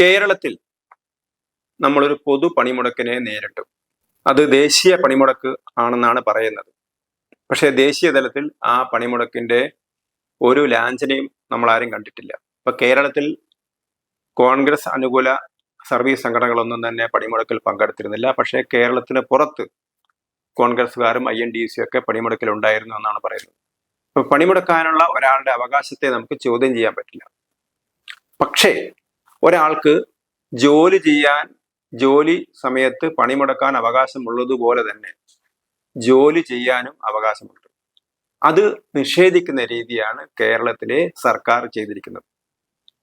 കേരളത്തിൽ നമ്മളൊരു പൊതു പണിമുടക്കിനെ നേരിട്ടു. അത് ദേശീയ പണിമുടക്ക് ആണെന്നാണ് പറയുന്നത്. പക്ഷേ ദേശീയ തലത്തിൽ ആ പണിമുടക്കിന്റെ ഒരു ലാഞ്ചനയും നമ്മൾ ആരും കണ്ടിട്ടില്ല. ഇപ്പൊ കേരളത്തിൽ കോൺഗ്രസ് അനുകൂല സർവീസ് സംഘടനകളൊന്നും തന്നെ പണിമുടക്കിൽ പങ്കെടുത്തിരുന്നില്ല. പക്ഷേ കേരളത്തിന് പുറത്ത് കോൺഗ്രസ്സുകാരും ഐ എൻ ഡി സി ഒക്കെ പണിമുടക്കിൽ ഉണ്ടായിരുന്നു എന്നാണ് പറയുന്നത്. ഇപ്പൊ പണിമുടക്കാനുള്ള ഒരാളുടെ അവകാശത്തെ നമുക്ക് ചോദ്യം ചെയ്യാൻ പറ്റില്ല. പക്ഷേ ഒരാൾക്ക് ജോലി ചെയ്യാൻ ജോലി സമയത്ത് പണിമുടക്കാൻ അവകാശമുള്ളതുപോലെ തന്നെ ജോലി ചെയ്യാനും അവകാശമുണ്ട്. അത് നിഷേധിക്കുന്ന രീതിയാണ് കേരളത്തിലെ സർക്കാർ ചെയ്തിരിക്കുന്നത്.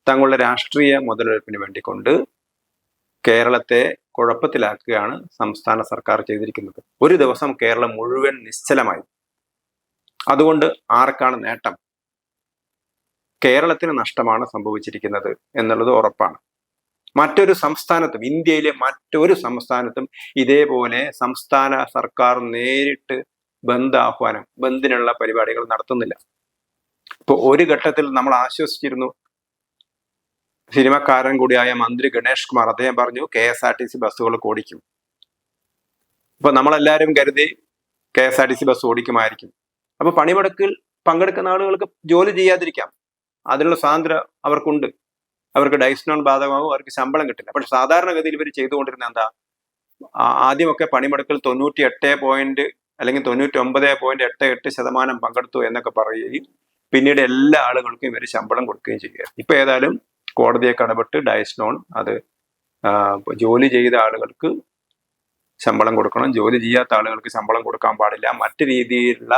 തങ്ങളുടെ രാഷ്ട്രീയ മുതലെടുപ്പിന് വേണ്ടിക്കൊണ്ട് കേരളത്തെ കുഴപ്പത്തിലാക്കുകയാണ് സംസ്ഥാന സർക്കാർ ചെയ്തിരിക്കുന്നത്. ഒരു ദിവസം കേരളം മുഴുവൻ നിശ്ചലമായി. അതുകൊണ്ട് ആർക്കാണ് നേട്ടം? കേരളത്തിന് നഷ്ടമാണ് സംഭവിച്ചിരിക്കുന്നത് എന്നുള്ളത് ഉറപ്പാണ്. മറ്റൊരു സംസ്ഥാനത്തും ഇന്ത്യയിലെ മറ്റൊരു സംസ്ഥാനത്തും ഇതേപോലെ സംസ്ഥാന സർക്കാർ നേരിട്ട് ബന്ദ് ആഹ്വാനം ബന്ദിനുള്ള പരിപാടികൾ നടത്തുന്നില്ല. ഇപ്പൊ ഒരു ഘട്ടത്തിൽ നമ്മൾ ആശ്വസിച്ചിരുന്നു. സിനിമക്കാരൻ കൂടിയായ മന്ത്രി ഗണേഷ് കുമാർ അദ്ദേഹം പറഞ്ഞു K S R T C ബസ്സുകൾ ഓടിക്കും. ഇപ്പൊ നമ്മളെല്ലാവരും കരുതി K S R T C bus ഓടിക്കുമായിരിക്കും. അപ്പൊ പണിമുടക്കിൽ പങ്കെടുക്കുന്ന ആളുകൾക്ക് ജോലി ചെയ്യാതിരിക്കാം. അതിനുള്ള സ്വാതന്ത്ര്യം അവർക്കുണ്ട്. അവർക്ക് ഡൈസ്നോൺ ബാധകമാകും അവർക്ക് ശമ്പളം കിട്ടില്ല. പക്ഷെ സാധാരണഗതിയിൽ ഇവർ ചെയ്തുകൊണ്ടിരുന്ന എന്താ? ആദ്യമൊക്കെ പണിമുടക്കിൽ തൊണ്ണൂറ്റി എട്ട് പോയിന്റ് അല്ലെങ്കിൽ തൊണ്ണൂറ്റി ഒമ്പത് പോയിന്റ് എട്ട് എട്ട് ശതമാനം പങ്കെടുത്തു എന്നൊക്കെ പറയുകയും പിന്നീട് എല്ലാ ആളുകൾക്കും ഇവർ ശമ്പളം കൊടുക്കുകയും ചെയ്യുക ഇപ്പൊ ഏതായാലും കോടതിയെ കടപെട്ട് ഡയസ്നോൺ അത് ജോലി ചെയ്ത ആളുകൾക്ക് ശമ്പളം കൊടുക്കണം. ജോലി ചെയ്യാത്ത ആളുകൾക്ക് ശമ്പളം കൊടുക്കാൻ പാടില്ല. മറ്റു രീതിയിലുള്ള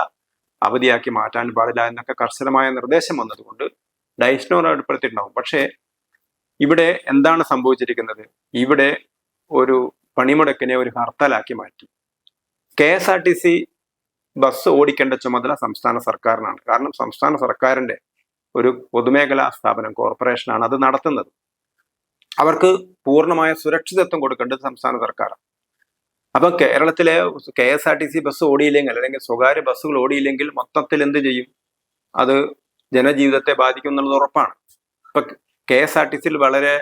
അവധിയാക്കി മാറ്റാൻ പാടില്ല എന്നൊക്കെ കർശനമായ നിർദ്ദേശം വന്നതുകൊണ്ട് ഡയസ്നോൺ ഏർപ്പെടുത്തിയിട്ടുണ്ടാവും പക്ഷേ ഇവിടെ എന്താണ് സംഭവിച്ചിരിക്കുന്നത്? ഇവിടെ ഒരു പണിമുടക്കിനെ ഒരു ഹർത്താലാക്കി മാറ്റി. K S R T C bus ഓടിക്കേണ്ട ചുമതല സംസ്ഥാന സർക്കാരിനാണ്. കാരണം സംസ്ഥാന സർക്കാരിന്റെ ഒരു പൊതുമേഖലാ സ്ഥാപനം കോർപ്പറേഷനാണ് അത് നടത്തുന്നത്. അവർക്ക് പൂർണമായ സുരക്ഷിതത്വം കൊടുക്കേണ്ടത് സംസ്ഥാന സർക്കാരാണ്. അപ്പൊ കേരളത്തിലെ K S R T C bus ഓടിയില്ലെങ്കിൽ അല്ലെങ്കിൽ സ്വകാര്യ ബസ്സുകൾ ഓടിയില്ലെങ്കിൽ മൊത്തത്തിൽ എന്ത് ചെയ്യും? അത് ജനജീവിതത്തെ ബാധിക്കും എന്നുള്ളത് ഉറപ്പാണ്. ഇപ്പൊ കെ എസ് ആർ ടി സിയിൽ വളരെ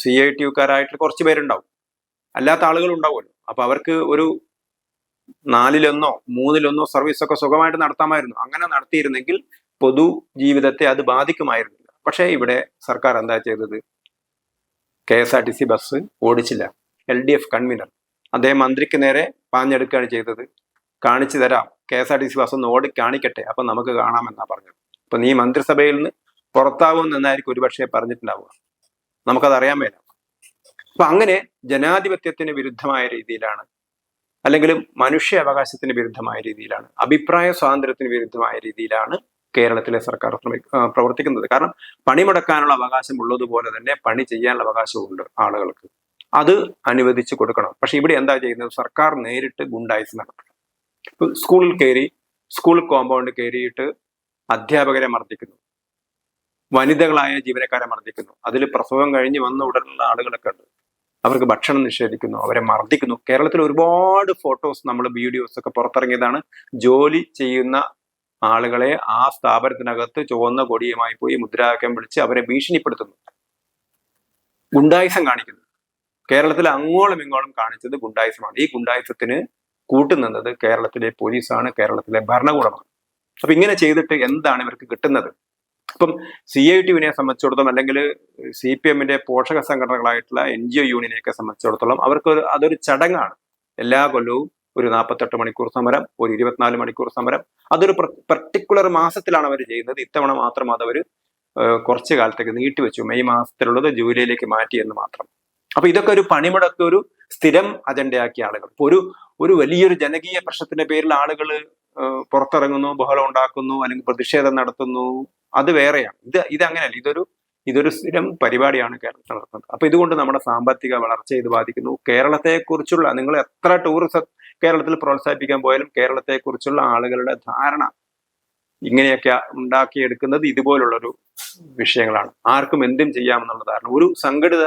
സി ഐ ടി യുക്കാരായിട്ട് കുറച്ച് പേരുണ്ടാവും. അല്ലാത്ത ആളുകൾ ഉണ്ടാവുമല്ലോ. അപ്പൊ അവർക്ക് ഒരു നാലിലൊന്നോ മൂന്നിലൊന്നോ സർവീസ് ഒക്കെ സുഖമായിട്ട് നടത്താമായിരുന്നു. അങ്ങനെ നടത്തിയിരുന്നെങ്കിൽ പൊതു ജീവിതത്തെ അത് ബാധിക്കുമായിരുന്നില്ല. പക്ഷേ ഇവിടെ സർക്കാർ എന്താ ചെയ്തത്? K S R T C bus ഓടിച്ചില്ല. L D F convener. അദ്ദേഹം മന്ത്രിക്ക് നേരെ പാഞ്ഞെടുക്കുകയാണ് ചെയ്തത്. കാണിച്ചു തരാം. K S R T C bus ഒന്ന് ഓടി കാണിക്കട്ടെ. അപ്പൊ നമുക്ക് കാണാമെന്നാ പറഞ്ഞത്. അപ്പൊ നീ മന്ത്രിസഭയിൽ നിന്ന് പുറത്താവും എന്നായിരിക്കും ഒരുപക്ഷെ പറഞ്ഞിട്ടുണ്ടാവുക. നമുക്കത് അറിയാൻ മേല. അപ്പൊ അങ്ങനെ ജനാധിപത്യത്തിന് വിരുദ്ധമായ രീതിയിലാണ് അല്ലെങ്കിൽ മനുഷ്യ അവകാശത്തിന് വിരുദ്ധമായ രീതിയിലാണ് അഭിപ്രായ സ്വാതന്ത്ര്യത്തിന് വിരുദ്ധമായ രീതിയിലാണ് കേരളത്തിലെ സർക്കാർ പ്രവർത്തിക്കുന്നത്. കാരണം പണിമുടക്കാനുള്ള അവകാശം ഉള്ളതുപോലെ തന്നെ പണി ചെയ്യാനുള്ള അവകാശമുണ്ട് ആളുകൾക്ക്. അത് അനുവദിച്ചു കൊടുക്കണം. പക്ഷെ ഇവിടെ എന്താ ചെയ്യുന്നത്? സർക്കാർ നേരിട്ട് ഗുണ്ടായിസ് നടത്തുക ഇപ്പൊ സ്കൂളിൽ കയറി സ്കൂൾ കോമ്പൗണ്ട് കയറിയിട്ട് അധ്യാപകരെ മർദ്ദിക്കുന്നു. വനിതകളായ ജീവനക്കാരെ മർദ്ദിക്കുന്നു. അതിൽ പ്രസവം കഴിഞ്ഞ് വന്ന ഉടനുള്ള ആളുകളൊക്കെ ഉണ്ട്. അവർക്ക് ഭക്ഷണം നിഷേധിക്കുന്നു അവരെ മർദ്ദിക്കുന്നു. കേരളത്തിൽ ഒരുപാട് ഫോട്ടോസ് നമ്മൾ വീഡിയോസ് ഒക്കെ പുറത്തിറങ്ങിയതാണ്. ജോലി ചെയ്യുന്ന ആളുകളെ ആ സ്ഥാപനത്തിനകത്ത് ചുവന്ന കൊടിയുമായി പോയി മുദ്രാവാക്യം വിളിച്ച് അവരെ ഭീഷണിപ്പെടുത്തുന്നു. ഗുണ്ടായുസം കാണിക്കുന്നു. കേരളത്തിൽ അങ്ങോളം ഇങ്ങോളം കാണിച്ചത് ഗുണ്ടായുസമാണ്. ഈ ഗുണ്ടായുസത്തിന് കൂട്ടുനിന്നത് കേരളത്തിലെ പോലീസാണ് കേരളത്തിലെ ഭരണകൂടമാണ്. അപ്പൊ ഇങ്ങനെ ചെയ്തിട്ട് എന്താണ് ഇവർക്ക് കിട്ടുന്നത്? അപ്പം സി ഐ ടിവിനെ സംബന്ധിച്ചിടത്തോളം അല്ലെങ്കിൽ സി പി എമ്മിന്റെ പോഷക സംഘടനകളായിട്ടുള്ള എൻ ജി ഒ യൂണിയനെയൊക്കെ സംബന്ധിച്ചിടത്തോളം അവർക്ക് അതൊരു ചടങ്ങാണ്. എല്ലാ കൊല്ലവും ഒരു നാൽപ്പത്തെട്ട് മണിക്കൂർ സമരം ഒരു ഇരുപത്തിനാല് മണിക്കൂർ സമരം. അതൊരു പർട്ടിക്കുലർ മാസത്തിലാണ് അവർ ചെയ്യുന്നത്. ഇത്തവണ മാത്രം അതവർ കുറച്ച് കാലത്തേക്ക് നീട്ടിവെച്ചു മെയ് മാസത്തിലുള്ളത് ജൂലൈയിലേക്ക് മാറ്റി എന്ന് മാത്രം. അപ്പൊ ഇതൊക്കെ ഒരു പണിമുടക്ക് ഒരു സ്ഥിരം അജണ്ടയാക്കിയ ആളുകൾ. ഇപ്പൊ ഒരു ഒരു വലിയൊരു ജനകീയ പ്രശ്നത്തിന്റെ പേരിൽ ആളുകൾ പുറത്തിറങ്ങുന്നു ബഹളം ഉണ്ടാക്കുന്നു അല്ലെങ്കിൽ പ്രതിഷേധം നടത്തുന്നു. അത് വേറെയാണ്. ഇത് ഇത് അങ്ങനെയല്ല. ഇതൊരു ഇതൊരു സ്ഥിരം പരിപാടിയാണ് കേരളത്തിൽ നടത്തുന്നത്. അപ്പൊ ഇതുകൊണ്ട് നമ്മുടെ സാമ്പത്തിക വളർച്ച ഇത് ബാധിക്കുന്നു. കേരളത്തെ കുറിച്ചുള്ള നിങ്ങൾ എത്ര ടൂറിസം കേരളത്തിൽ പ്രോത്സാഹിപ്പിക്കാൻ പോയാലും കേരളത്തെ കുറിച്ചുള്ള ആളുകളുടെ ധാരണ ഇങ്ങനെയൊക്കെ ഉണ്ടാക്കിയെടുക്കുന്നത് ഇതുപോലുള്ളൊരു വിഷയങ്ങളാണ്. ആർക്കും എന്തും ചെയ്യാമെന്നുള്ള ധാരണ. ഒരു സംഘടിത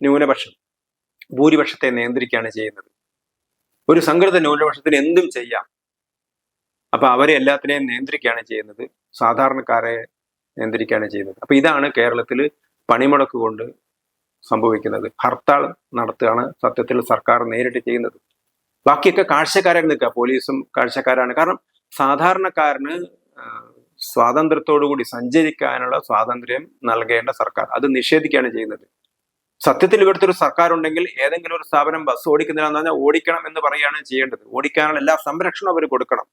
ന്യൂനപക്ഷം ഭൂരിപക്ഷത്തെ നിയന്ത്രിക്കുകയാണ് ചെയ്യുന്നത്. ഒരു സംഘടിത ന്യൂനപക്ഷത്തിന് എന്തും ചെയ്യാം. അപ്പൊ അവരെ എല്ലാത്തിനെയും നിയന്ത്രിക്കുകയാണ് ചെയ്യുന്നത്. സാധാരണക്കാരെ നിയന്ത്രിക്കുകയാണ് ചെയ്യുന്നത്. അപ്പൊ ഇതാണ് കേരളത്തിൽ പണിമുടക്ക് കൊണ്ട് സംഭവിക്കുന്നത്. ഹർത്താൽ നടത്തുകയാണ് സത്യത്തിൽ സർക്കാർ നേരിട്ട് ചെയ്യുന്നത്. ബാക്കിയൊക്കെ കാഴ്ചക്കാരായി നിൽക്കുക. പോലീസും കാഴ്ചക്കാരാണ്. കാരണം സാധാരണക്കാരന് സ്വാതന്ത്ര്യത്തോടു കൂടി സഞ്ചരിക്കാനുള്ള സ്വാതന്ത്ര്യം നൽകേണ്ട സർക്കാർ. അത് നിഷേധിക്കുകയാണ് ചെയ്യുന്നത്. സത്യത്തിൽ ഇവിടുത്തെ ഒരു സർക്കാർ ഉണ്ടെങ്കിൽ ഏതെങ്കിലും ഒരു സ്ഥാപനം ബസ് ഓടിക്കുന്നില്ല എന്ന് പറഞ്ഞാൽ ഓടിക്കണം എന്ന് പറയുകയാണ് ചെയ്യേണ്ടത്. ഓടിക്കാനുള്ള എല്ലാ സംരക്ഷണവും അവർ കൊടുക്കണം.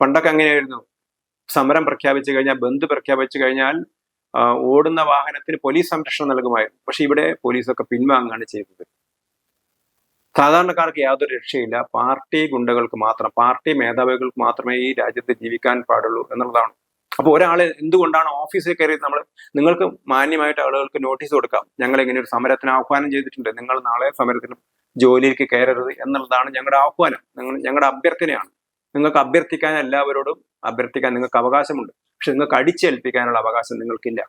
പണ്ടൊക്കെ അങ്ങനെയായിരുന്നു. സമരം പ്രഖ്യാപിച്ചു കഴിഞ്ഞാൽ ബന്ദ് പ്രഖ്യാപിച്ചു കഴിഞ്ഞാൽ ഓടുന്ന വാഹനത്തിന് പോലീസ് സംരക്ഷണം നൽകുമായിരുന്നു. പക്ഷെ ഇവിടെ പോലീസൊക്കെ പിൻവാങ്ങുകയാണ് ചെയ്തത്. സാധാരണക്കാർക്ക് യാതൊരു രക്ഷയില്ല. പാർട്ടി ഗുണ്ടകൾക്ക് മാത്രം പാർട്ടി മേധാവികൾക്ക് മാത്രമേ ഈ രാജ്യത്ത് ജീവിക്കാൻ പാടുള്ളൂ എന്നുള്ളതാണ്. അപ്പോൾ ഒരാൾ എന്തുകൊണ്ടാണ് ഓഫീസിൽ കയറി നമ്മൾ നിങ്ങൾക്ക് മാന്യമായിട്ട് ആളുകൾക്ക് നോട്ടീസ് കൊടുക്കാം. ഞങ്ങൾ ഇങ്ങനെ ഒരു സമരത്തിന് ആഹ്വാനം ചെയ്തിട്ടുണ്ട്. നിങ്ങൾ നാളെ സമരത്തിന് ജോലിയിലേക്ക് കയറരുത് എന്നുള്ളതാണ് ഞങ്ങളുടെ ആഹ്വാനം. നിങ്ങൾ ഞങ്ങളുടെ അഭ്യർത്ഥനയാണ്. നിങ്ങൾക്ക് അഭ്യർത്ഥിക്കാൻ എല്ലാവരോടും അഭ്യർത്ഥിക്കാൻ നിങ്ങൾക്ക് അവകാശമുണ്ട്. പക്ഷെ നിങ്ങൾക്ക് അടിച്ചേൽപ്പിക്കാനുള്ള അവകാശം നിങ്ങൾക്കില്ല.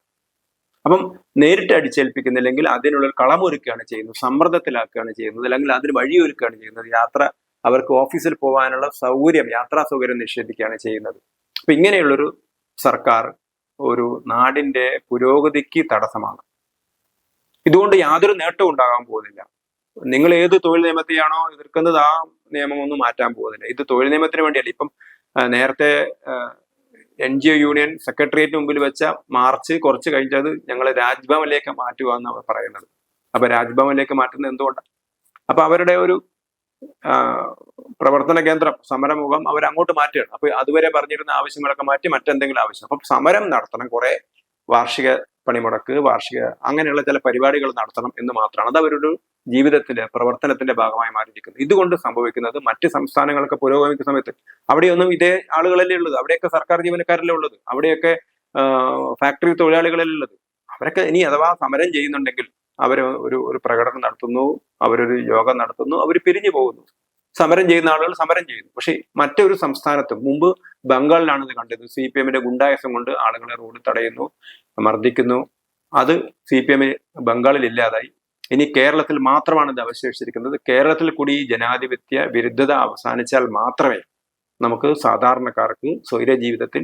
അപ്പം നേരിട്ട് അടിച്ചേൽപ്പിക്കുന്നില്ലെങ്കിൽ അതിനുള്ള കളമൊരുക്കുകയാണ് ചെയ്യുന്നത്. സമ്മർദ്ദത്തിലാക്കുകയാണ് ചെയ്യുന്നത്. അല്ലെങ്കിൽ അതിന് വഴിയൊരുക്കുകയാണ് ചെയ്യുന്നത്. യാത്ര അവർക്ക് ഓഫീസിൽ പോകാനുള്ള സൗകര്യം യാത്രാ സൗകര്യം നിഷേധിക്കുകയാണ് ചെയ്യുന്നത്. അപ്പൊ ഇങ്ങനെയുള്ളൊരു സർക്കാർ ഒരു നാടിന്റെ പുരോഗതിക്ക് തടസ്സമാണ് ഇതുകൊണ്ട് യാതൊരു നേട്ടവും ഉണ്ടാകാൻ പോകുന്നില്ല. നിങ്ങൾ ഏത് തൊഴിൽ നിയമത്തെയാണോ എതിർക്കുന്നത് ആ നിയമമൊന്നും മാറ്റാൻ പോകുന്നില്ല. ഇത് തൊഴിൽ നിയമത്തിന് വേണ്ടിയല്ല. ഇപ്പം നേരത്തെ എൻ ജി ഒ യൂണിയൻ സെക്രട്ടേറിയറ്റിന് മുമ്പിൽ വെച്ച മാർച്ച് കുറച്ച് കഴിഞ്ഞത് ഞങ്ങൾ രാജ്ഭവനിലേക്ക് മാറ്റുക എന്നാണ് പറയുന്നത്. അപ്പൊ രാജ്ഭവനിലേക്ക് മാറ്റുന്നത് എന്തുകൊണ്ടാണ് അപ്പൊ അവരുടെ ഒരു പ്രവർത്തന കേന്ദ്രം സമരമുഖം അവർ അങ്ങോട്ട് മാറ്റുകയാണ്. അപ്പൊ അതുവരെ പറഞ്ഞിരുന്ന ആവശ്യങ്ങളൊക്കെ മാറ്റി മറ്റെന്തെങ്കിലും ആവശ്യം. അപ്പൊ സമരം നടത്തണം കുറെ വാർഷിക പണിമുടക്ക് വാർഷിക അങ്ങനെയുള്ള ചില പരിപാടികൾ നടത്തണം എന്ന് മാത്രമാണ്. അത് അവരുടെ ജീവിതത്തിന്റെ പ്രവർത്തനത്തിന്റെ ഭാഗമായി മാറിയിരിക്കുന്നത് ഇതുകൊണ്ട് സംഭവിക്കുന്നത് മറ്റ് സംസ്ഥാനങ്ങളൊക്കെ പുരോഗമിക്കുന്ന സമയത്ത് അവിടെയൊന്നും ഇതേ ആളുകളല്ലേ ഉള്ളത്. അവിടെയൊക്കെ സർക്കാർ ജീവനക്കാരല്ലേ ഉള്ളത്. അവിടെയൊക്കെ ഫാക്ടറി തൊഴിലാളികളല്ലേ ഉള്ളത്. അവരൊക്കെ ഇനി അഥവാ സമരം ചെയ്യുന്നുണ്ടെങ്കിൽ അവർ ഒരു ഒരു പ്രകടനം നടത്തുന്നു അവരൊരു യോഗം നടത്തുന്നു അവർ പിരിഞ്ഞു പോകുന്നു. സമരം ചെയ്യുന്ന ആളുകൾ സമരം ചെയ്യുന്നു. പക്ഷേ മറ്റൊരു സംസ്ഥാനത്തും മുമ്പ് ബംഗാളിലാണ് ഇത് കണ്ടത്. സി പി എമ്മിന്റെ ഗുണ്ടായസം കൊണ്ട് ആളുകളെ റോഡ് തടയുന്നു മർദ്ദിക്കുന്നു. അത് സി പി എമ്മിന് ബംഗാളിൽ ഇല്ലാതായി. ഇനി കേരളത്തിൽ മാത്രമാണ് ഇത് അവശേഷിച്ചിരിക്കുന്നത്. കേരളത്തിൽ കൂടി ഈ ജനാധിപത്യ വിരുദ്ധത അവസാനിച്ചാൽ മാത്രമേ നമുക്ക് സാധാരണക്കാർക്ക് സ്വൈര ജീവിതത്തിൽ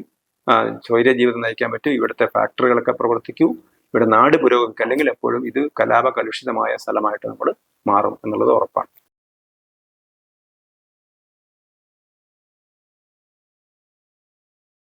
സ്വൈര ജീവിതം നയിക്കാൻ പറ്റൂ. ഇവിടുത്തെ ഫാക്ടറികളൊക്കെ പ്രവർത്തിക്കൂ. ഇവിടെ നാട് പുരോഗമിക്കുക അല്ലെങ്കിൽ എപ്പോഴും ഇത് കലാപ കലുഷിതമായ സ്ഥലമായിട്ട് നമ്മൾ മാറും എന്നുള്ളത് ഉറപ്പാണ്.